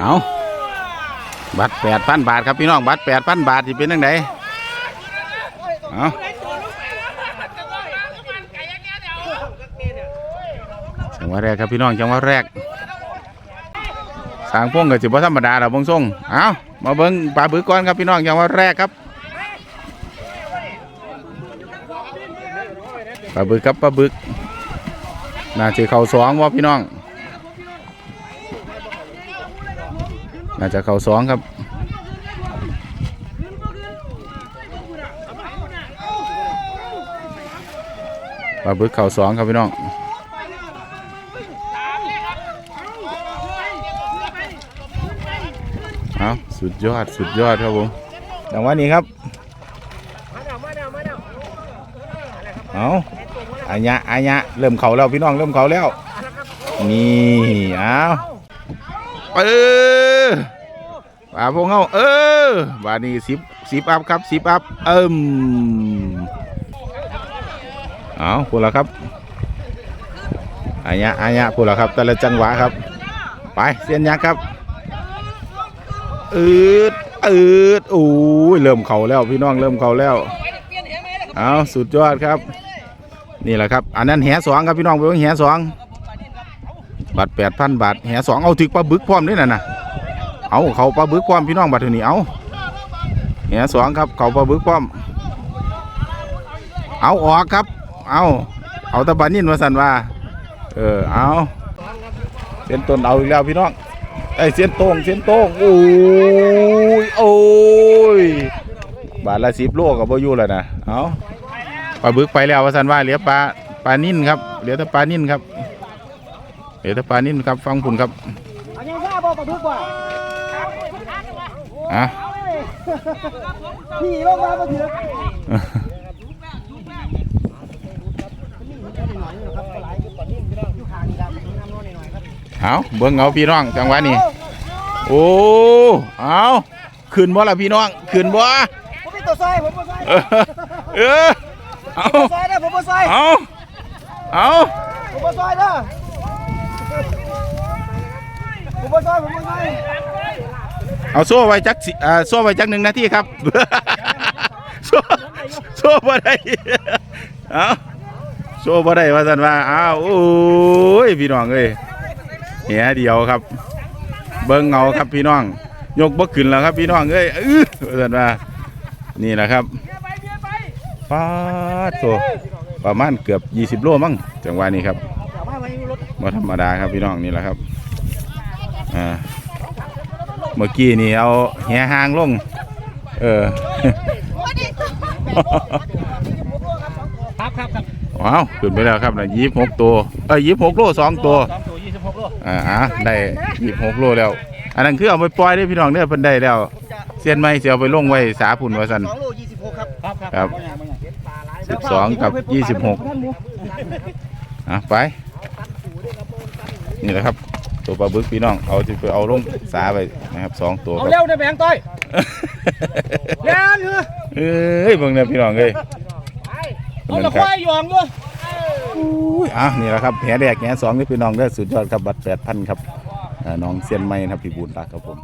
เอาบัตรแปดพันบาทครับพี่น้องบัตรแปดพันบาทที่เป็นยังไงเอาจังหวะแรกครับพี่น้องจังหวะแรกสางพวงกับจิบธรรมดาเราบงส่งเอามาเบิ้งปลาบึกก่อนครับพี่น้องจังหวะแรกครับปลาบึกครับปลาบึกน่าจะเข่าสองวะพี่น้อง น่าจะเข่าสองครับปลาบึกเข่าสองครับพี่น้องเอาสุดยอดสุดยอดครับผมจังหวะนี้ครับเอาอันยะอันยะเริ่มเข่าแล้วพี่น้องเริ่มเข่าแล้ว นี่เอาเออ ป่าพวกเขาเออบานี้สิบสิบอัพครับสิบอัพเอิ่มเอาพูดแล้วครับอันยะอันยะพูดแล้วครับ แต่ละจังหวะครับ ไปเสียนยักษ์ครับอืดอืดโอ้ยเริ่มเข่าแล้วพี่น้องเริ่มเข่าแล้วเอาสุดยอดครับ นี่แหละครับ อันนั้นแหสองครับพี่น้องไปเบิ่งแหสองบัตรแปดพันบาทแหสองเอาถึกปลาบึกพร้อมด้วยน่ะนะ เอาเขาปลาบึกพร้อมพี่น้องบัตรเท่านี้เอาแหสองครับเขาปลาบึกพร้อมเอาออกครับ เอาเอาตะบานินมาสันว่า เออเอาเส้นต้นเอาอีกแล้วพี่น้องไอ้ยเส้นโต้งเส้นโต้งโอ้ยโอ้ยบาทละสิบโลกับโบอยูแล้วนะเอาปลาบึกไปแล้วว่าสันว่าเหลือปลาปลานิ่นครับเหลือแต่ปลานิ่นครับเหลือแต่ปลานิ่นครับฟังคุณครับอันนี้ว่าบอกกว่า อะพี่ลงมาบ่ถือเอาเบิ่งเอาพี่น้องจังหวะนี้โอ้เอาขึ้นบ่ล่ะพี่น้องขึ้นบ่ผมเป็นตัวซอยผมบ่ซอยเออเออเอาซอยนะผมบ่ซอยเอาเอาผมบ่ซอยนะผมบ่ซอยผมบ่ซอย เอาโซ่ไว้จักสิอ่าโซ่ไว้จักหนึ่งนาทีครับ โซ่โซ่บ่ได้เอาโซ่บ่ได้ว่าซั่นว่าอ้าวโอ้ยพี่น้องเอ้ยเหียเดียวครับ เบิ่งเงาครับพี่น้อง ยกบ่ขึ้นแล้วครับพี่น้องเอ้ยอื้อว่าซั่นว่านี่แหละครับป้าดโตประมาณเกือบ 20 โลมั้งจังหวะนี้ครับมาธรรมดาครับพี่น้องนี่แหละครับอ่า เมื่อกี้นี่เอาแหหางลง เออ ครับครับครับว้าวขึ้นไปแล้วครับนะยี่สิบหกตัว เอ้ยยี่สิบหกโลสองตัว สองตัวยี่สิบหกโลอ่าอะได้ยี่สิบหกโลแล้ว อันนั้นคือเอาไปปล่อยได้อพี่น้องเนี่ยเพิ่นได้แล้ว เสียนไม้เสียเอาไปลงไว้สาพุ่นว่าซั่นสองโลยี่สิบหกครับครับครับ สิบสองกับยี่สิบหกอะไป นี่แหละครับ ตัวปลาบึกพี่น้องเอาที่ไปเอาลงสาไปนะครับสองตัวคเอารับ เร็วนะแบงค์ต้อยเร็วเถอะเอ้ยเบิ่งเนี่ยพี่น้องเอ้ยเอาละควายหยองด้วยอุ้ยอะนี่แหละครับแหแดกแหสองนี่พี่น้องเด้อสุดยอดครับบัตรแปดพันครับอ่าน้องเซียนไม้นะครับพี่บุญรักครับผม